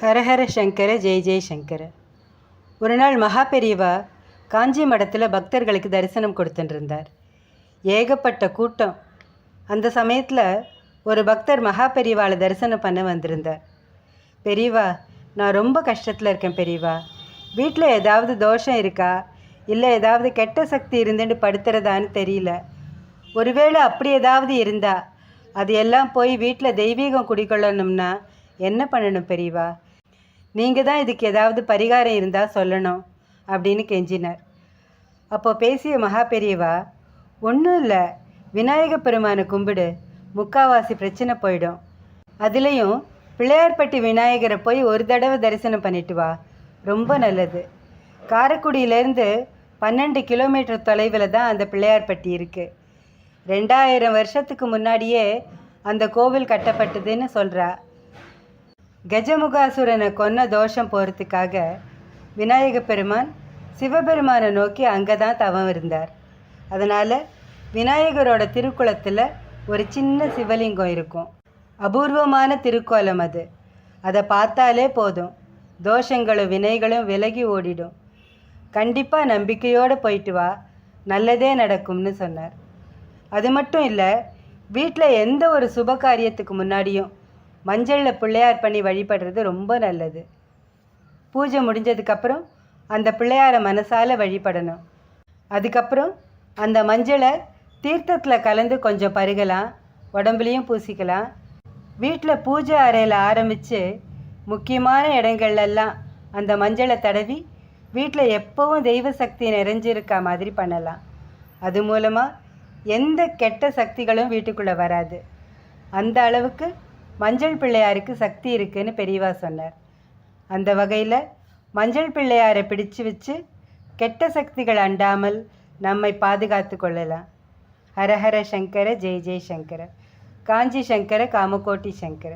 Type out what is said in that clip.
ஹரஹர சங்கர ஜெய் ஜெய் சங்கர. ஒரு நாள் மகா பெரியவா காஞ்சி மடத்தில் பக்தர்களுக்கு தரிசனம் கொடுத்துட்டுருந்தார் ஏகப்பட்ட கூட்டம். அந்த சமயத்தில் ஒரு பக்தர் மகா பெரியவாளை தரிசனம் பண்ண வந்திருந்தார். பெரியவா நான் ரொம்ப கஷ்டத்தில் இருக்கேன் பெரியவா. வீட்டில் ஏதாவது தோஷம் இருக்கா? இல்லை ஏதாவது கெட்ட சக்தி இருந்துட்டு படுத்துறதான்னு தெரியல. ஒருவேளை அப்படி ஏதாவது இருந்தா அது எல்லாம் போய் வீட்டில் தெய்வீகம் குடிக்கொள்ளணும்னா என்ன பண்ணணும் பெரியவா? நீங்கள் தான் இதுக்கு ஏதாவது பரிகாரம் இருந்தால் சொல்லணும் அப்படின்னு கெஞ்சினார். அப்போ பேசிய மகா பெரியவா ஒன்றும் இல்லை. விநாயக பெருமானை கும்பிடு. முக்காவாசி பிரச்சனை போயிடும். அதுலேயும் பிள்ளையார்பட்டி விநாயகரை போய் ஒரு தடவை தரிசனம் பண்ணிட்டு வா. ரொம்ப நல்லது. காரைக்குடியிலேருந்து பன்னெண்டு கிலோமீட்டர் தொலைவில் தான் அந்த பிள்ளையார்பட்டி இருக்குது ரெண்டாயிரம் வருஷத்துக்கு முன்னாடியே அந்த கோவில் கட்டப்பட்டதுன்னு சொல்கிறா கஜமுகாசுரனை கொன்ன தோஷம் போகிறதுக்காக விநாயக பெருமான் சிவபெருமானை நோக்கி அங்கே தான் தவம் இருந்தார். அதனால் விநாயகரோட திருக்குளத்தில் ஒரு சின்ன சிவலிங்கம் இருக்கும். அபூர்வமான திருக்கோலம் அது. அதை பார்த்தாலே போதும். தோஷங்களும் வினைகளும் விலகி ஓடிடும். கண்டிப்பாக நம்பிக்கையோடு போயிட்டு வா. நல்லதே நடக்கும்னு சொன்னார். அது மட்டும் இல்லை வீட்டில் எந்த ஒரு சுப காரியத்துக்கு முன்னாடியும் மஞ்சளில் பிள்ளையார் பண்ணி வழிபடுறது ரொம்ப நல்லது. பூஜை முடிஞ்சதுக்கப்புறம் அந்த பிள்ளையாரை மனசால் வழிபடணும். அதுக்கப்புறம் அந்த மஞ்சளை தீர்த்தத்தில் கலந்து கொஞ்சம் பருகலாம் உடம்புலையும் பூசிக்கலாம். வீட்டில் பூஜை அறையில் ஆரம்பித்து முக்கியமான இடங்கள்லாம் அந்த மஞ்சளை தடவி வீட்டில் எப்போவும் தெய்வ சக்தி நிறைஞ்சிருக்க மாதிரி பண்ணலாம். அது மூலமாக எந்த கெட்ட சக்திகளும் வீட்டுக்குள்ளே வராது. அந்த அளவுக்கு மஞ்சள் பிள்ளையாருக்கு சக்தி இருக்குன்னு பெரியவா சொன்னார். அந்த வகையில் மஞ்சள் பிள்ளையாரை பிடிச்சு வச்சு கெட்ட சக்திகள் அண்டாமல் நம்மை பாதுகாத்து கொள்ளலாம். ஹரஹர சங்கர ஜெய் ஜெய் சங்கர. காஞ்சி சங்கர காமகோட்டி சங்கர.